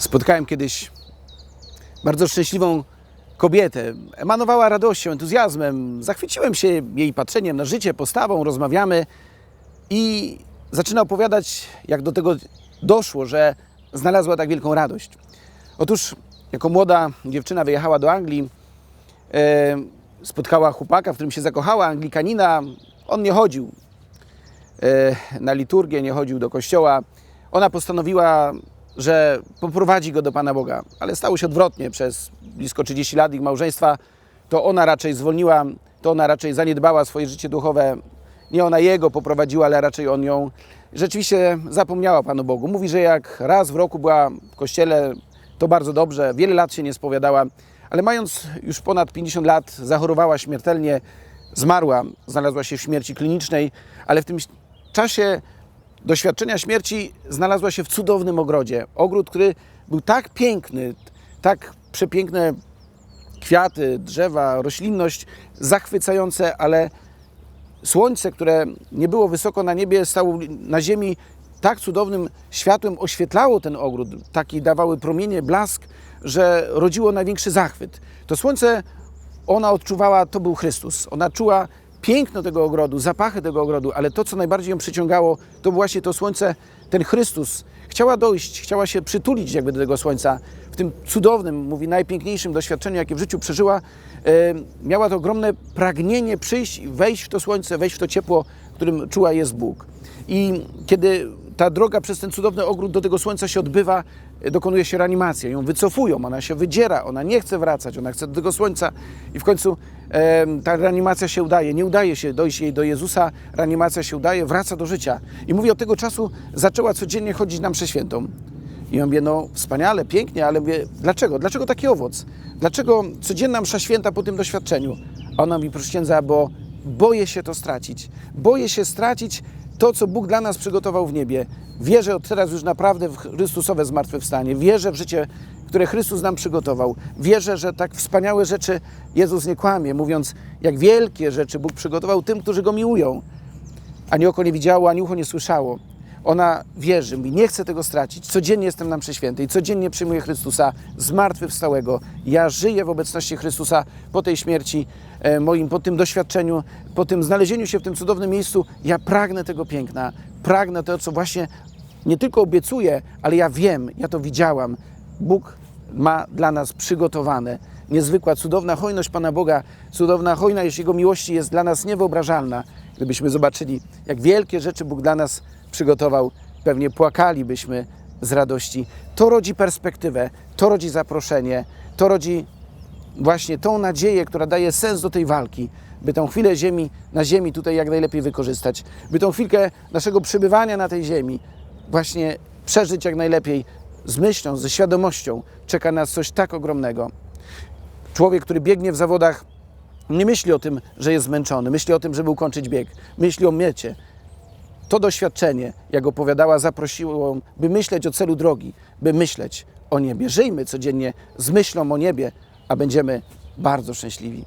Spotkałem kiedyś bardzo szczęśliwą kobietę. Emanowała radością, entuzjazmem. Zachwyciłem się jej patrzeniem na życie, postawą, rozmawiamy i zaczyna opowiadać, jak do tego doszło, że znalazła tak wielką radość. Otóż, jako młoda dziewczyna wyjechała do Anglii, e, spotkała chłopaka, w którym się zakochała, Anglikanina. On nie chodził e, na liturgię, nie chodził do kościoła. Ona postanowiła, że poprowadzi go do Pana Boga, ale stało się odwrotnie. Przez blisko 30 lat ich małżeństwa to ona raczej zwolniła, to ona raczej zaniedbała swoje życie duchowe. Nie ona jego poprowadziła, ale raczej on ją. Rzeczywiście zapomniała Panu Bogu. Mówi, że jak raz w roku była w kościele, to bardzo dobrze, wiele lat się nie spowiadała, ale mając już ponad 50 lat, zachorowała śmiertelnie, zmarła, znalazła się w śmierci klinicznej, ale w tym czasie doświadczenia śmierci znalazła się w cudownym ogrodzie. Ogród, który był tak piękny, tak przepiękne kwiaty, drzewa, roślinność zachwycające, ale słońce, które nie było wysoko na niebie, stało na ziemi tak cudownym światłem, oświetlało ten ogród, taki dawały promienie, blask, że rodziło największy zachwyt. To słońce ona odczuwała, to był Chrystus. Ona czuła piękno tego ogrodu, zapachy tego ogrodu, ale to, co najbardziej ją przyciągało, to właśnie to słońce, ten Chrystus. Chciała dojść, chciała się przytulić jakby do tego słońca. W tym cudownym, mówi, najpiękniejszym doświadczeniu, jakie w życiu przeżyła, e, miała to ogromne pragnienie przyjść, i wejść w to słońce, wejść w to ciepło, którym czuła jest Bóg. I kiedy ta droga przez ten cudowny ogród do tego słońca się odbywa, dokonuje się reanimacja. Ją wycofują, ona się wydziera, ona nie chce wracać, ona chce do tego słońca i w końcu e, ta reanimacja się udaje. Nie udaje się dojść jej do Jezusa, reanimacja się udaje, wraca do życia. I mówi, od tego czasu zaczęła codziennie chodzić na mszę świętą. I mówię, no wspaniale, pięknie, ale mówię, dlaczego? Dlaczego taki owoc? Dlaczego codzienna msza święta po tym doświadczeniu? A ona mi, proszę księdza, bo boję się to stracić. Boję się stracić to, co Bóg dla nas przygotował w niebie. Wierzę od teraz już naprawdę w Chrystusowe zmartwychwstanie. Wierzę w życie, które Chrystus nam przygotował. Wierzę, że tak wspaniałe rzeczy Jezus nie kłamie, mówiąc, jak wielkie rzeczy Bóg przygotował tym, którzy Go miłują. Ani oko nie widziało, ani ucho nie słyszało. Ona wierzy, mówi, nie chcę tego stracić. Codziennie jestem na mszy świętej, codziennie przyjmuję Chrystusa zmartwychwstałego. Ja żyję w obecności Chrystusa po tej śmierci e, moim, po tym doświadczeniu, po tym znalezieniu się w tym cudownym miejscu. Ja pragnę tego piękna, pragnę to, co właśnie nie tylko obiecuję, ale ja wiem, ja to widziałam. Bóg ma dla nas przygotowane. Niezwykła, cudowna hojność Pana Boga, cudowna hojność Jego miłości jest dla nas niewyobrażalna. Gdybyśmy zobaczyli, jak wielkie rzeczy Bóg dla nas przygotował, pewnie płakalibyśmy z radości. To rodzi perspektywę, to rodzi zaproszenie, to rodzi właśnie tą nadzieję, która daje sens do tej walki, by tą chwilę ziemi, na ziemi tutaj jak najlepiej wykorzystać, by tą chwilkę naszego przybywania na tej ziemi właśnie przeżyć jak najlepiej z myślą, ze świadomością. Czeka nas coś tak ogromnego. Człowiek, który biegnie w zawodach, nie myśli o tym, że jest zmęczony, myśli o tym, żeby ukończyć bieg, myśli o miecie. To doświadczenie, jak opowiadała, zaprosiło by myśleć o celu drogi, by myśleć o niebie. Żyjmy codziennie z myślą o niebie, a będziemy bardzo szczęśliwi.